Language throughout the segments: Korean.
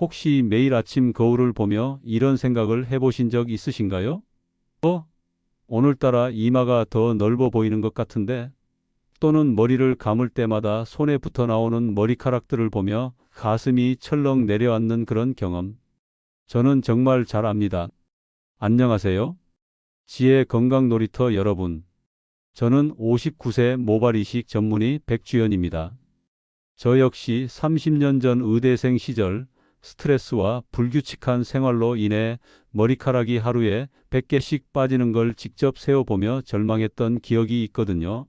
혹시 매일 아침 거울을 보며 이런 생각을 해보신 적 있으신가요? 어? 오늘따라 이마가 더 넓어 보이는 것 같은데? 또는 머리를 감을 때마다 손에 붙어 나오는 머리카락들을 보며 가슴이 철렁 내려앉는 그런 경험. 저는 정말 잘 압니다. 안녕하세요. 지혜 건강 놀이터 여러분. 저는 59세 모발 이식 전문의 백주연입니다. 저 역시 30년 전 의대생 시절 스트레스와 불규칙한 생활로 인해 머리카락이 하루에 100개씩 빠지는 걸 직접 세어보며 절망했던 기억이 있거든요.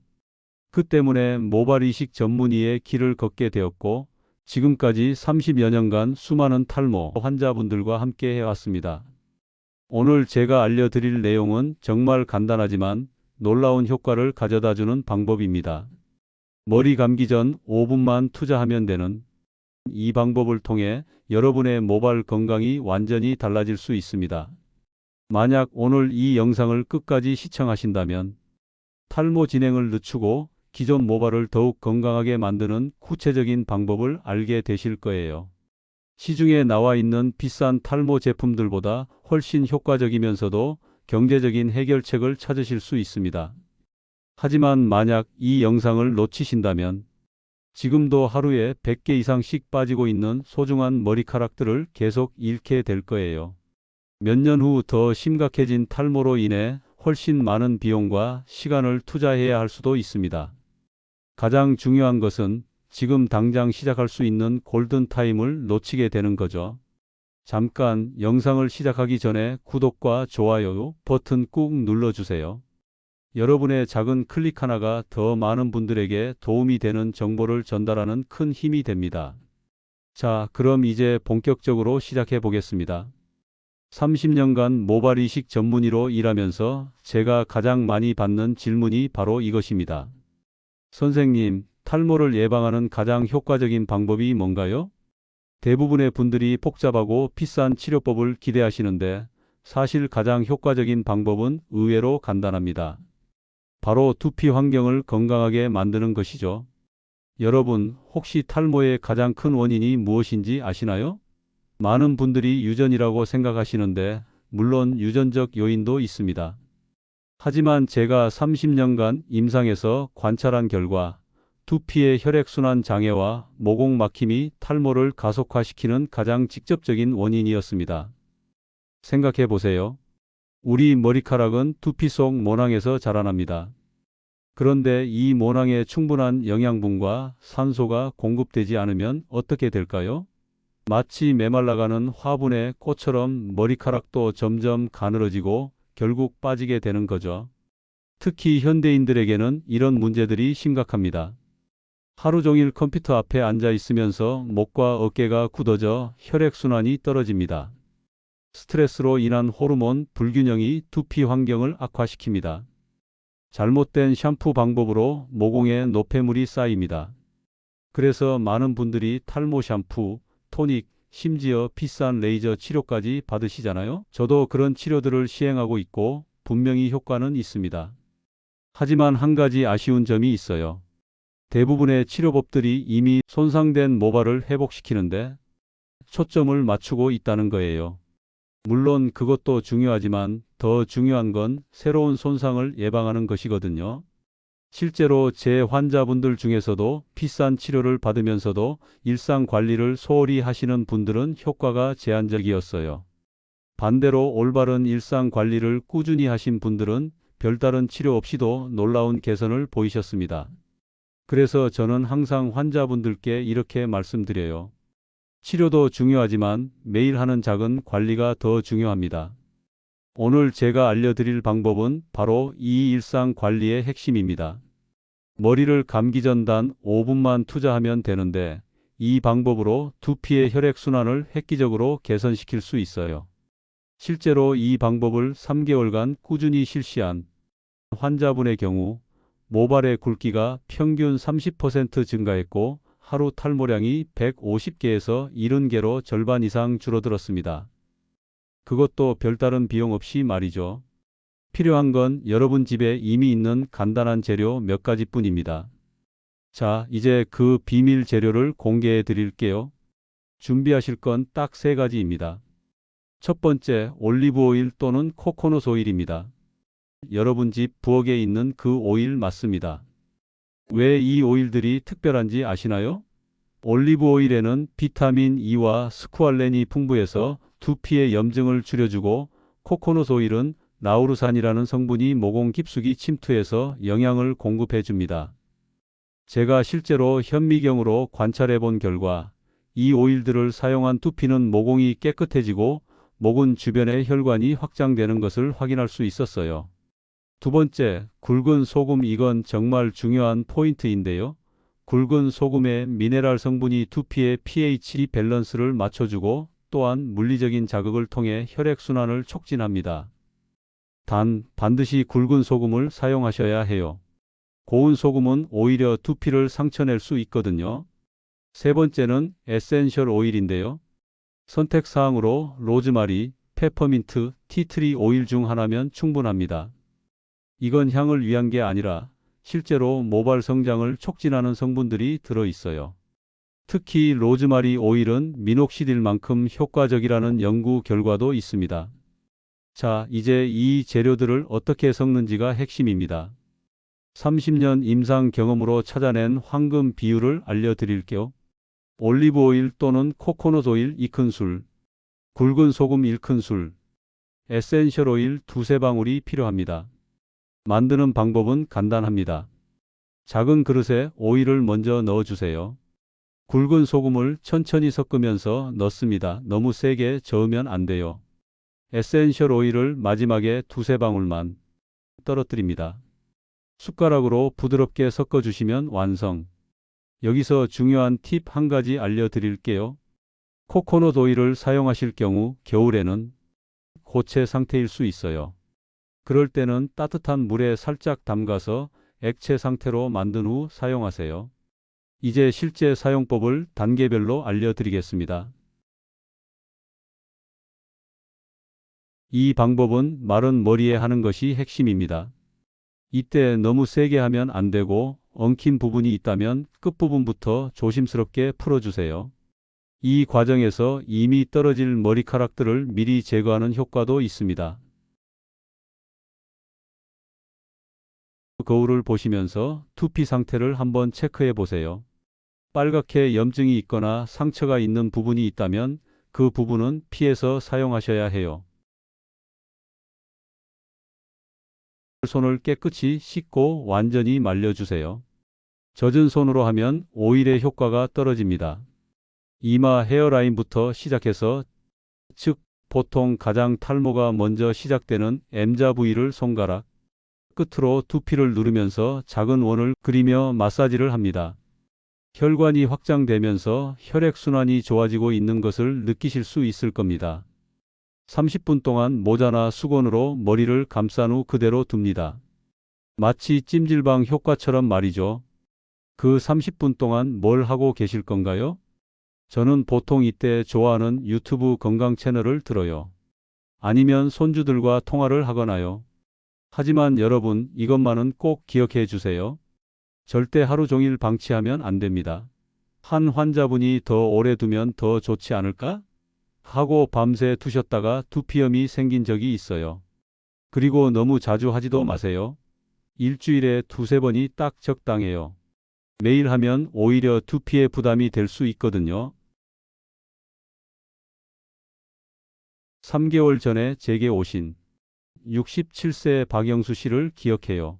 그 때문에 모발 이식 전문의의 길을 걷게 되었고 지금까지 30여 년간 수많은 탈모 환자분들과 함께 해왔습니다. 오늘 제가 알려드릴 내용은 정말 간단하지만 놀라운 효과를 가져다 주는 방법입니다. 머리 감기 전 5분만 투자하면 되는 이 방법을 통해 여러분의 모발 건강이 완전히 달라질 수 있습니다. 만약 오늘 이 영상을 끝까지 시청하신다면 탈모 진행을 늦추고 기존 모발을 더욱 건강하게 만드는 구체적인 방법을 알게 되실 거예요. 시중에 나와 있는 비싼 탈모 제품들보다 훨씬 효과적이면서도 경제적인 해결책을 찾으실 수 있습니다. 하지만 만약 이 영상을 놓치신다면 지금도 하루에 100개 이상씩 빠지고 있는 소중한 머리카락들을 계속 잃게 될 거예요. 몇 년 후 더 심각해진 탈모로 인해 훨씬 많은 비용과 시간을 투자해야 할 수도 있습니다. 가장 중요한 것은 지금 당장 시작할 수 있는 골든 타임을 놓치게 되는 거죠. 잠깐 영상을 시작하기 전에 구독과 좋아요 버튼 꾹 눌러주세요. 여러분의 작은 클릭 하나가 더 많은 분들에게 도움이 되는 정보를 전달하는 큰 힘이 됩니다. 자, 그럼 이제 본격적으로 시작해 보겠습니다. 30년간 모발 이식 전문의로 일하면서 제가 가장 많이 받는 질문이 바로 이것입니다. 선생님, 탈모를 예방하는 가장 효과적인 방법이 뭔가요? 대부분의 분들이 복잡하고 비싼 치료법을 기대하시는데 사실 가장 효과적인 방법은 의외로 간단합니다. 바로 두피 환경을 건강하게 만드는 것이죠. 여러분, 혹시 탈모의 가장 큰 원인이 무엇인지 아시나요? 많은 분들이 유전이라고 생각하시는데, 물론 유전적 요인도 있습니다. 하지만 제가 30년간 임상에서 관찰한 결과, 두피의 혈액순환 장애와 모공 막힘이 탈모를 가속화시키는 가장 직접적인 원인이었습니다. 생각해 보세요. 우리 머리카락은 두피 속 모낭에서 자라납니다. 그런데 이 모낭에 충분한 영양분과 산소가 공급되지 않으면 어떻게 될까요? 마치 메말라가는 화분의 꽃처럼 머리카락도 점점 가늘어지고 결국 빠지게 되는 거죠. 특히 현대인들에게는 이런 문제들이 심각합니다. 하루 종일 컴퓨터 앞에 앉아 있으면서 목과 어깨가 굳어져 혈액순환이 떨어집니다. 스트레스로 인한 호르몬 불균형이 두피 환경을 악화시킵니다. 잘못된 샴푸 방법으로 모공에 노폐물이 쌓입니다. 그래서 많은 분들이 탈모 샴푸, 토닉, 심지어 비싼 레이저 치료까지 받으시잖아요. 저도 그런 치료들을 시행하고 있고 분명히 효과는 있습니다. 하지만 한 가지 아쉬운 점이 있어요. 대부분의 치료법들이 이미 손상된 모발을 회복시키는데 초점을 맞추고 있다는 거예요. 물론 그것도 중요하지만 더 중요한 건 새로운 손상을 예방하는 것이거든요. 실제로 제 환자분들 중에서도 비싼 치료를 받으면서도 일상 관리를 소홀히 하시는 분들은 효과가 제한적이었어요. 반대로 올바른 일상 관리를 꾸준히 하신 분들은 별다른 치료 없이도 놀라운 개선을 보이셨습니다. 그래서 저는 항상 환자분들께 이렇게 말씀드려요. 치료도 중요하지만 매일 하는 작은 관리가 더 중요합니다. 오늘 제가 알려드릴 방법은 바로 이 일상 관리의 핵심입니다. 머리를 감기 전 단 5분만 투자하면 되는데 이 방법으로 두피의 혈액순환을 획기적으로 개선시킬 수 있어요. 실제로 이 방법을 3개월간 꾸준히 실시한 환자분의 경우 모발의 굵기가 평균 30% 증가했고 하루 탈모량이 150개에서 70개로 절반 이상 줄어들었습니다. 그것도 별다른 비용 없이 말이죠. 필요한 건 여러분 집에 이미 있는 간단한 재료 몇 가지 뿐입니다. 자, 이제 그 비밀 재료를 공개해 드릴게요. 준비하실 건 딱 세 가지입니다. 첫 번째, 올리브 오일 또는 코코넛 오일입니다. 여러분 집 부엌에 있는 그 오일 맞습니다. 왜 이 오일들이 특별한지 아시나요? 올리브 오일에는 비타민 E와 스쿠알렌이 풍부해서 두피의 염증을 줄여주고 코코넛 오일은 나우루산이라는 성분이 모공 깊숙이 침투해서 영양을 공급해 줍니다. 제가 실제로 현미경으로 관찰해 본 결과 이 오일들을 사용한 두피는 모공이 깨끗해지고 모근 주변의 혈관이 확장되는 것을 확인할 수 있었어요. 두 번째, 굵은 소금 이건 정말 중요한 포인트인데요. 굵은 소금의 미네랄 성분이 두피의 pH 밸런스를 맞춰주고 또한 물리적인 자극을 통해 혈액순환을 촉진합니다. 단, 반드시 굵은 소금을 사용하셔야 해요. 고운 소금은 오히려 두피를 상처낼 수 있거든요. 세 번째는 에센셜 오일인데요. 선택사항으로 로즈마리, 페퍼민트, 티트리 오일 중 하나면 충분합니다. 이건 향을 위한 게 아니라 실제로 모발 성장을 촉진하는 성분들이 들어 있어요. 특히 로즈마리 오일은 미녹시딜만큼 효과적이라는 연구 결과도 있습니다. 자, 이제 이 재료들을 어떻게 섞는지가 핵심입니다. 30년 임상 경험으로 찾아낸 황금 비율을 알려드릴게요. 올리브 오일 또는 코코넛 오일 2큰술, 굵은 소금 1큰술, 에센셜 오일 두세 방울이 필요합니다. 만드는 방법은 간단합니다. 작은 그릇에 오일을 먼저 넣어주세요. 굵은 소금을 천천히 섞으면서 넣습니다. 너무 세게 저으면 안 돼요. 에센셜 오일을 마지막에 두세 방울만 떨어뜨립니다. 숟가락으로 부드럽게 섞어주시면 완성. 여기서 중요한 팁 한 가지 알려드릴게요. 코코넛 오일을 사용하실 경우 겨울에는 고체 상태일 수 있어요. 그럴 때는 따뜻한 물에 살짝 담가서 액체 상태로 만든 후 사용하세요. 이제 실제 사용법을 단계별로 알려드리겠습니다. 이 방법은 마른 머리에 하는 것이 핵심입니다. 이때 너무 세게 하면 안 되고 엉킨 부분이 있다면 끝부분부터 조심스럽게 풀어주세요. 이 과정에서 이미 떨어질 머리카락들을 미리 제거하는 효과도 있습니다. 거울을 보시면서 두피 상태를 한번 체크해 보세요. 빨갛게 염증이 있거나 상처가 있는 부분이 있다면 그 부분은 피해서 사용하셔야 해요. 손을 깨끗이 씻고 완전히 말려주세요. 젖은 손으로 하면 오일의 효과가 떨어집니다. 이마 헤어라인부터 시작해서 즉 보통 가장 탈모가 먼저 시작되는 M자 부위를 손가락 끝으로 두피를 누르면서 작은 원을 그리며 마사지를 합니다. 혈관이 확장되면서 혈액순환이 좋아지고 있는 것을 느끼실 수 있을 겁니다. 30분 동안 모자나 수건으로 머리를 감싼 후 그대로 둡니다. 마치 찜질방 효과처럼 말이죠. 그 30분 동안 뭘 하고 계실 건가요? 저는 보통 이때 좋아하는 유튜브 건강 채널을 들어요. 아니면 손주들과 통화를 하거나요. 하지만 여러분 이것만은 꼭 기억해 주세요. 절대 하루 종일 방치하면 안 됩니다. 한 환자분이 더 오래 두면 더 좋지 않을까? 하고 밤새 두셨다가 두피염이 생긴 적이 있어요. 그리고 너무 자주 하지도 마세요. 일주일에 두세 번이 딱 적당해요. 매일 하면 오히려 두피에 부담이 될 수 있거든요. 3개월 전에 제게 오신 67세 박영수 씨를 기억해요.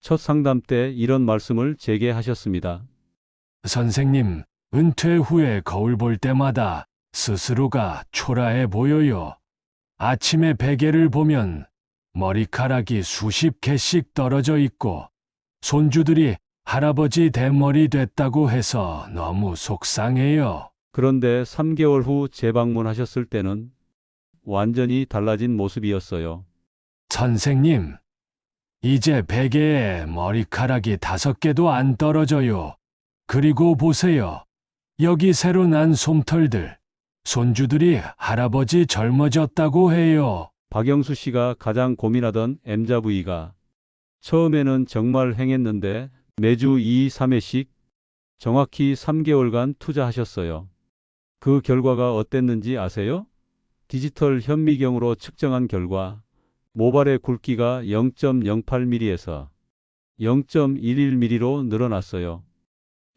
첫 상담 때 이런 말씀을 제게 하셨습니다. 선생님, 은퇴 후에 거울 볼 때마다 스스로가 초라해 보여요. 아침에 베개를 보면 머리카락이 수십 개씩 떨어져 있고 손주들이 할아버지 대머리 됐다고 해서 너무 속상해요. 그런데 3개월 후 재방문하셨을 때는 완전히 달라진 모습이었어요. 선생님, 이제 베개에 머리카락이 다섯 개도 안 떨어져요. 그리고 보세요. 여기 새로 난 솜털들. 손주들이 할아버지 젊어졌다고 해요. 박영수 씨가 가장 고민하던 M자 부위가 처음에는 정말 행했는데 매주 2, 3회씩 정확히 3개월간 투자하셨어요. 그 결과가 어땠는지 아세요? 디지털 현미경으로 측정한 결과 모발의 굵기가 0.08mm에서 0.11mm로 늘어났어요.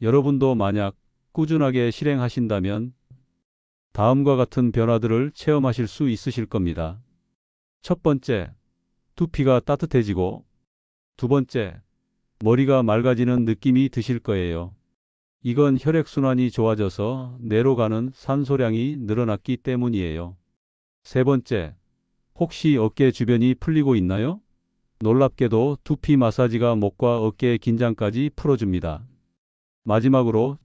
여러분도 만약 꾸준하게 실행하신다면 다음과 같은 변화들을 체험하실 수 있으실 겁니다. 첫 번째, 두피가 따뜻해지고 두 번째, 머리가 맑아지는 느낌이 드실 거예요. 이건 혈액순환이 좋아져서 뇌로 가는 산소량이 늘어났기 때문이에요. 세 번째, 혹시 어깨 주변이 풀리고 있나요? 놀랍게도 두피 마사지가 목과 어깨의 긴장까지 풀어줍니다. 마지막으로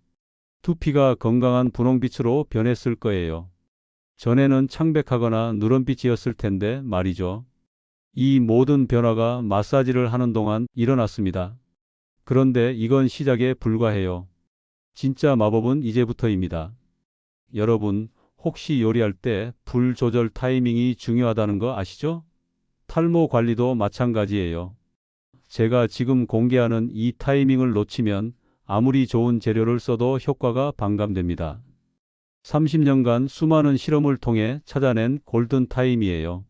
두피가 건강한 분홍빛으로 변했을 거예요. 전에는 창백하거나 누런빛이었을 텐데 말이죠. 이 모든 변화가 마사지를 하는 동안 일어났습니다. 그런데 이건 시작에 불과해요. 진짜 마법은 이제부터입니다. 여러분, 혹시 요리할 때 불 조절 타이밍이 중요하다는 거 아시죠? 탈모 관리도 마찬가지예요. 제가 지금 공개하는 이 타이밍을 놓치면 아무리 좋은 재료를 써도 효과가 반감됩니다. 30년간 수많은 실험을 통해 찾아낸 골든 타임이에요.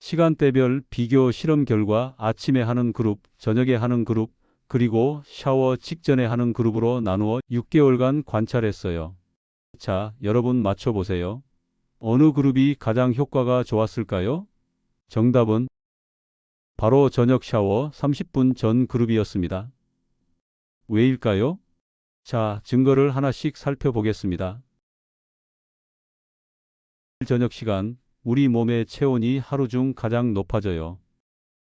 시간대별 비교 실험 결과 아침에 하는 그룹, 저녁에 하는 그룹, 그리고 샤워 직전에 하는 그룹으로 나누어 6개월간 관찰했어요. 자, 여러분 맞춰보세요. 어느 그룹이 가장 효과가 좋았을까요? 정답은 바로 저녁 샤워 30분 전 그룹이었습니다. 왜일까요? 자, 증거를 하나씩 살펴보겠습니다. 저녁 시간, 우리 몸의 체온이 하루 중 가장 높아져요.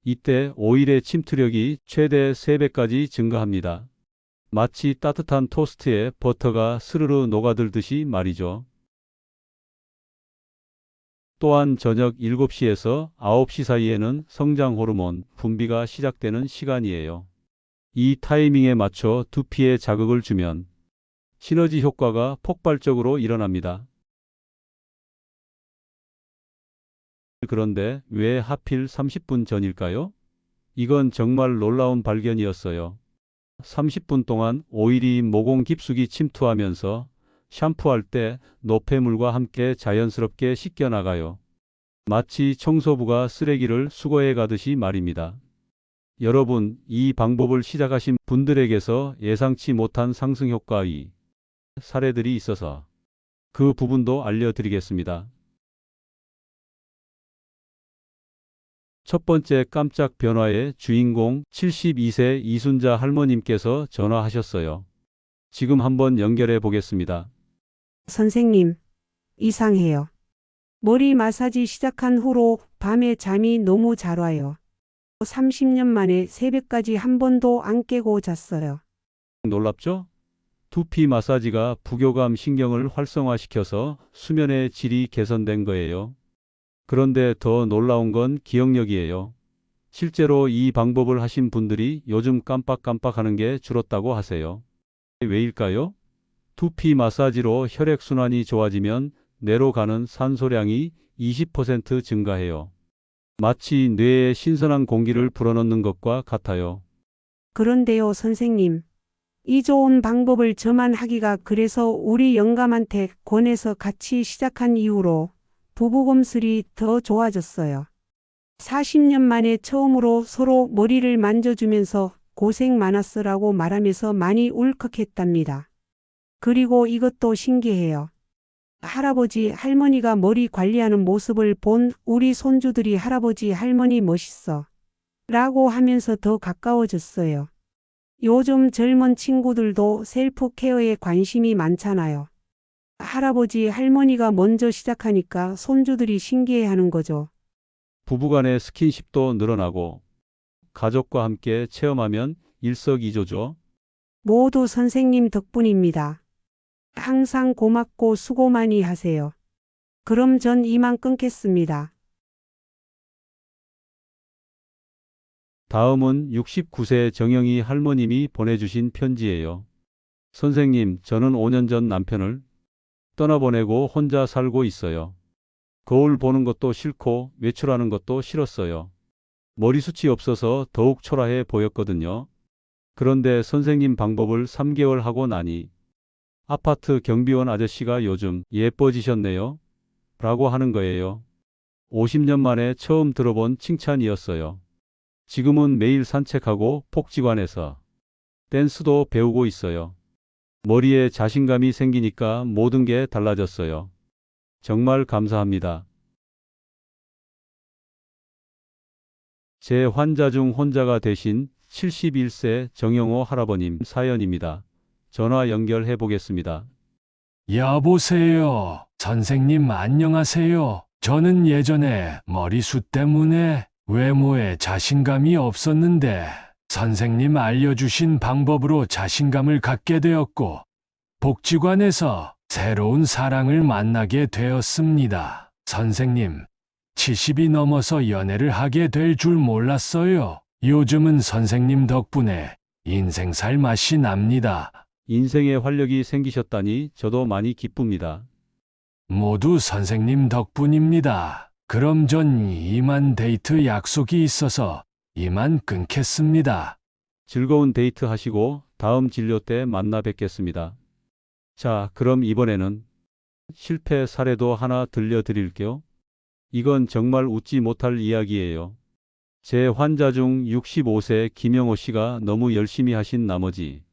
이때 오일의 침투력이 최대 3배까지 증가합니다. 마치 따뜻한 토스트에 버터가 스르르 녹아들듯이 말이죠. 또한 저녁 7시에서 9시 사이에는 성장 호르몬 분비가 시작되는 시간이에요. 이 타이밍에 맞춰 두피에 자극을 주면 시너지 효과가 폭발적으로 일어납니다. 그런데 왜 하필 30분 전일까요? 이건 정말 놀라운 발견이었어요. 30분 동안 오일이 모공 깊숙이 침투하면서 샴푸할 때 노폐물과 함께 자연스럽게 씻겨 나가요. 마치 청소부가 쓰레기를 수거해 가듯이 말입니다. 여러분, 이 방법을 시작하신 분들에게서 예상치 못한 상승 효과의 사례들이 있어서 그 부분도 알려드리겠습니다. 첫 번째 깜짝 변화의 주인공 72세 이순자 할머님께서 전화하셨어요. 지금 한번 연결해 보겠습니다. 선생님, 이상해요. 머리 마사지 시작한 후로 밤에 잠이 너무 잘 와요. 30년 만에 새벽까지 한 번도 안 깨고 잤어요. 놀랍죠? 두피 마사지가 부교감 신경을 활성화시켜서 수면의 질이 개선된 거예요. 그런데 더 놀라운 건 기억력이에요. 실제로 이 방법을 하신 분들이 요즘 깜빡깜빡 하는 게 줄었다고 하세요. 왜일까요? 두피 마사지로 혈액순환이 좋아지면 뇌로 가는 산소량이 20% 증가해요. 마치 뇌에 신선한 공기를 불어넣는 것과 같아요. 그런데요, 선생님. 이 좋은 방법을 저만 하기가 그래서 우리 영감한테 권해서 같이 시작한 이후로 부부검술이 더 좋아졌어요. 40년 만에 처음으로 서로 머리를 만져주면서 고생 많았으라고 말하면서 많이 울컥했답니다. 그리고 이것도 신기해요. 할아버지, 할머니가 머리 관리하는 모습을 본 우리 손주들이 할아버지, 할머니 멋있어. 라고 하면서 더 가까워졌어요. 요즘 젊은 친구들도 셀프 케어에 관심이 많잖아요. 할아버지, 할머니가 먼저 시작하니까 손주들이 신기해 하는 거죠. 부부간의 스킨십도 늘어나고 가족과 함께 체험하면 일석이조죠. 모두 선생님 덕분입니다. 항상 고맙고 수고 많이 하세요. 그럼 전 이만 끊겠습니다. 다음은 69세 정영희 할머님이 보내주신 편지예요. 선생님, 저는 5년 전 남편을 떠나보내고 혼자 살고 있어요. 거울 보는 것도 싫고 외출하는 것도 싫었어요. 머리숱이 없어서 더욱 초라해 보였거든요. 그런데 선생님 방법을 3개월 하고 나니 아파트 경비원 아저씨가 요즘 예뻐지셨네요. 라고 하는 거예요. 50년 만에 처음 들어본 칭찬이었어요. 지금은 매일 산책하고 복지관에서 댄스도 배우고 있어요. 머리에 자신감이 생기니까 모든 게 달라졌어요. 정말 감사합니다. 제 환자 중 혼자가 되신 71세 정영호 할아버님 사연입니다. 전화 연결해 보겠습니다. 여보세요. 선생님 안녕하세요. 저는 예전에 머리숱 때문에 외모에 자신감이 없었는데 선생님 알려주신 방법으로 자신감을 갖게 되었고 복지관에서 새로운 사랑을 만나게 되었습니다. 선생님, 70이 넘어서 연애를 하게 될 줄 몰랐어요. 요즘은 선생님 덕분에 인생 살 맛이 납니다. 인생에 활력이 생기셨다니 저도 많이 기쁩니다. 모두 선생님 덕분입니다. 그럼 전 이만 데이트 약속이 있어서 이만 끊겠습니다. 즐거운 데이트 하시고 다음 진료 때 만나 뵙겠습니다. 자, 그럼 이번에는 실패 사례도 하나 들려드릴게요. 이건 정말 웃지 못할 이야기예요. 제 환자 중 65세 김영호 씨가 너무 열심히 하신 나머지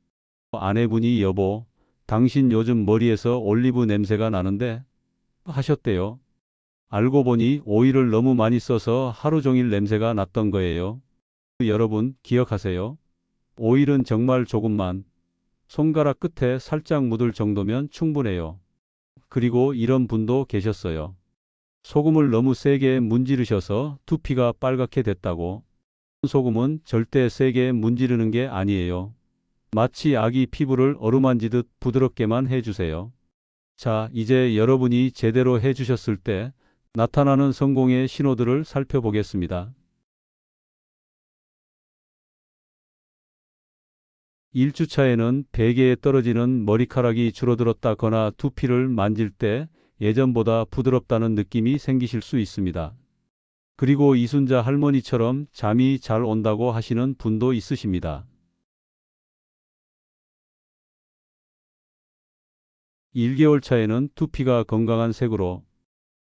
아내분이 여보, 당신 요즘 머리에서 올리브 냄새가 나는데 하셨대요. 알고 보니 오일을 너무 많이 써서 하루 종일 냄새가 났던 거예요. 여러분 기억하세요. 오일은 정말 조금만 손가락 끝에 살짝 묻을 정도면 충분해요. 그리고 이런 분도 계셨어요. 소금을 너무 세게 문지르셔서 두피가 빨갛게 됐다고. 소금은 절대 세게 문지르는 게 아니에요. 마치 아기 피부를 어루만지듯 부드럽게만 해주세요. 자, 이제 여러분이 제대로 해주셨을 때 나타나는 성공의 신호들을 살펴보겠습니다. 1주차에는 베개에 떨어지는 머리카락이 줄어들었다거나 두피를 만질 때 예전보다 부드럽다는 느낌이 생기실 수 있습니다. 그리고 이순자 할머니처럼 잠이 잘 온다고 하시는 분도 있으십니다. 1개월 차에는 두피가 건강한 색으로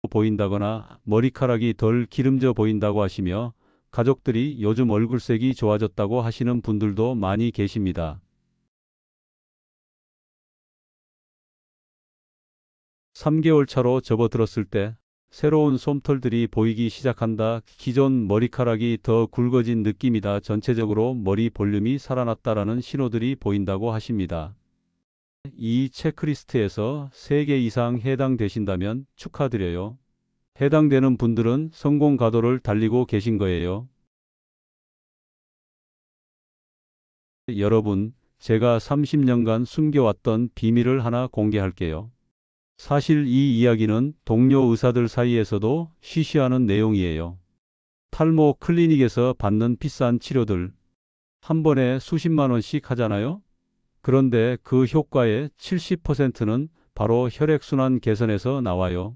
보인다거나 머리카락이 덜 기름져 보인다고 하시며 가족들이 요즘 얼굴색이 좋아졌다고 하시는 분들도 많이 계십니다. 3개월 차로 접어들었을 때 새로운 솜털들이 보이기 시작한다. 기존 머리카락이 더 굵어진 느낌이다. 전체적으로 머리 볼륨이 살아났다라는 신호들이 보인다고 하십니다. 이 체크리스트에서 3개 이상 해당되신다면 축하드려요. 해당되는 분들은 성공 가도를 달리고 계신 거예요. 여러분, 제가 30년간 숨겨왔던 비밀을 하나 공개할게요. 사실 이 이야기는 동료 의사들 사이에서도 쉬쉬하는 내용이에요. 탈모 클리닉에서 받는 비싼 치료들 한 번에 수십만 원씩 하잖아요? 그런데 그 효과의 70%는 바로 혈액순환 개선에서 나와요.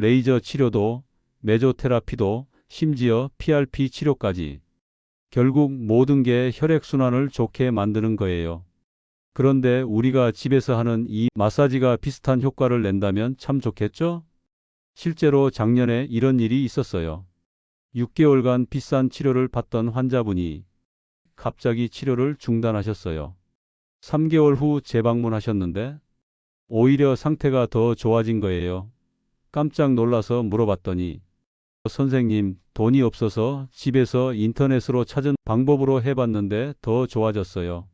레이저 치료도, 메조테라피도, 심지어 PRP 치료까지. 결국 모든 게 혈액순환을 좋게 만드는 거예요. 그런데 우리가 집에서 하는 이 마사지가 비슷한 효과를 낸다면 참 좋겠죠? 실제로 작년에 이런 일이 있었어요. 6개월간 비싼 치료를 받던 환자분이 갑자기 치료를 중단하셨어요. 3개월 후 재방문하셨는데 오히려 상태가 더 좋아진 거예요. 깜짝 놀라서 물어봤더니 선생님, 돈이 없어서 집에서 인터넷으로 찾은 방법으로 해봤는데 더 좋아졌어요.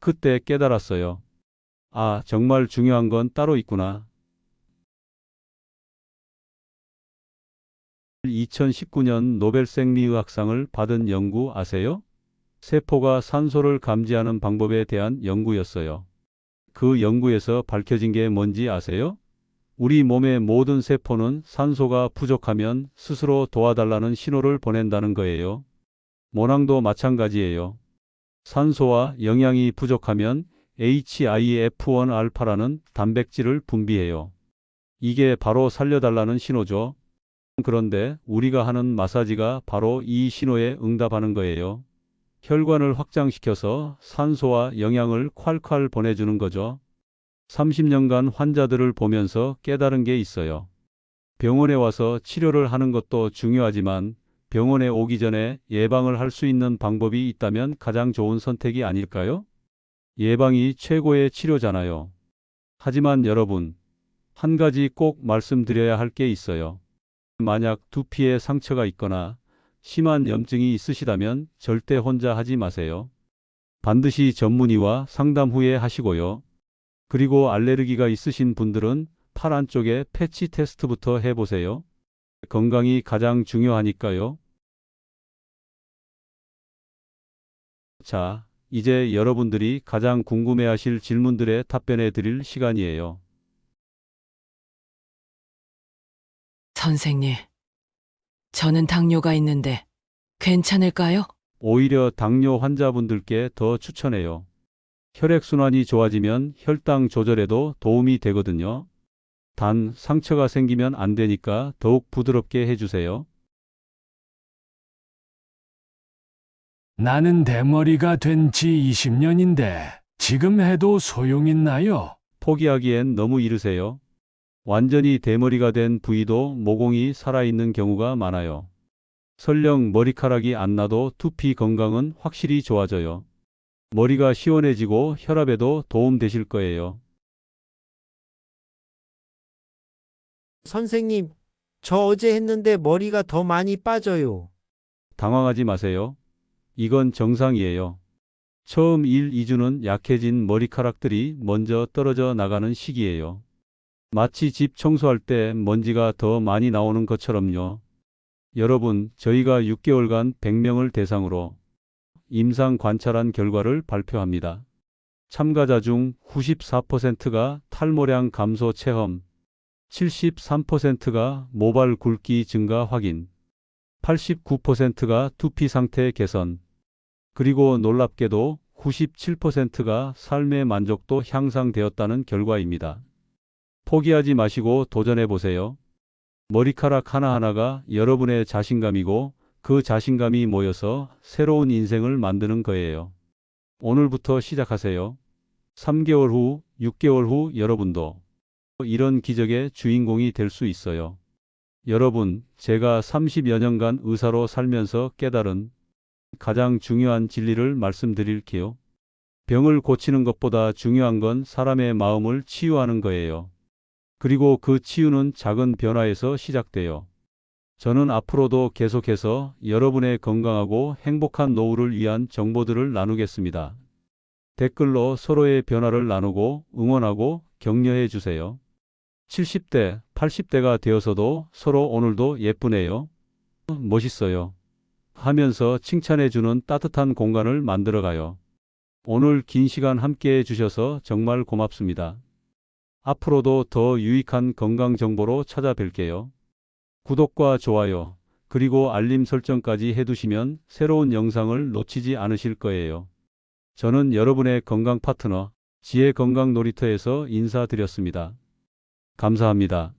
그때 깨달았어요. 아, 정말 중요한 건 따로 있구나. 2019년 노벨 생리의학상을 받은 연구 아세요? 세포가 산소를 감지하는 방법에 대한 연구였어요. 그 연구에서 밝혀진 게 뭔지 아세요? 우리 몸의 모든 세포는 산소가 부족하면 스스로 도와달라는 신호를 보낸다는 거예요. 모낭도 마찬가지예요. 산소와 영양이 부족하면 HIF1 알파라는 단백질을 분비해요. 이게 바로 살려달라는 신호죠. 그런데 우리가 하는 마사지가 바로 이 신호에 응답하는 거예요. 혈관을 확장시켜서 산소와 영양을 콸콸 보내주는 거죠. 30년간 환자들을 보면서 깨달은 게 있어요. 병원에 와서 치료를 하는 것도 중요하지만 병원에 오기 전에 예방을 할 수 있는 방법이 있다면 가장 좋은 선택이 아닐까요? 예방이 최고의 치료잖아요. 하지만 여러분, 한 가지 꼭 말씀드려야 할 게 있어요. 만약 두피에 상처가 있거나 심한 염증이 있으시다면 절대 혼자 하지 마세요. 반드시 전문의와 상담 후에 하시고요. 그리고 알레르기가 있으신 분들은 팔 안쪽에 패치 테스트부터 해보세요. 건강이 가장 중요하니까요. 자, 이제 여러분들이 가장 궁금해하실 질문들에 답변해 드릴 시간이에요. 선생님, 저는 당뇨가 있는데 괜찮을까요? 오히려 당뇨 환자분들께 더 추천해요. 혈액순환이 좋아지면 혈당 조절에도 도움이 되거든요. 단 상처가 생기면 안 되니까 더욱 부드럽게 해주세요. 나는 대머리가 된 지 20년인데 지금 해도 소용있나요? 포기하기엔 너무 이르세요. 완전히 대머리가 된 부위도 모공이 살아있는 경우가 많아요. 설령 머리카락이 안 나도 두피 건강은 확실히 좋아져요. 머리가 시원해지고 혈압에도 도움 되실 거예요. 선생님, 저 어제 했는데 머리가 더 많이 빠져요. 당황하지 마세요. 이건 정상이에요. 처음 1, 2주는 약해진 머리카락들이 먼저 떨어져 나가는 시기예요. 마치 집 청소할 때 먼지가 더 많이 나오는 것처럼요. 여러분, 저희가 6개월간 100명을 대상으로 임상 관찰한 결과를 발표합니다. 참가자 중 94%가 탈모량 감소 체험, 73%가 모발 굵기 증가 확인, 89%가 두피 상태 개선, 그리고 놀랍게도 97%가 삶의 만족도 향상되었다는 결과입니다. 포기하지 마시고 도전해 보세요. 머리카락 하나하나가 여러분의 자신감이고 그 자신감이 모여서 새로운 인생을 만드는 거예요. 오늘부터 시작하세요. 3개월 후, 6개월 후 여러분도 이런 기적의 주인공이 될 수 있어요. 여러분, 제가 30여 년간 의사로 살면서 깨달은 가장 중요한 진리를 말씀드릴게요. 병을 고치는 것보다 중요한 건 사람의 마음을 치유하는 거예요. 그리고 그 치유는 작은 변화에서 시작돼요. 저는 앞으로도 계속해서 여러분의 건강하고 행복한 노후를 위한 정보들을 나누겠습니다. 댓글로 서로의 변화를 나누고 응원하고 격려해 주세요. 70대, 80대가 되어서도 서로 오늘도 예쁘네요. 멋있어요. 하면서 칭찬해 주는 따뜻한 공간을 만들어 가요. 오늘 긴 시간 함께 해 주셔서 정말 고맙습니다. 앞으로도 더 유익한 건강 정보로 찾아뵐게요. 구독과 좋아요, 그리고 알림 설정까지 해두시면 새로운 영상을 놓치지 않으실 거예요. 저는 여러분의 건강 파트너, 지혜 건강 놀이터에서 인사드렸습니다. 감사합니다.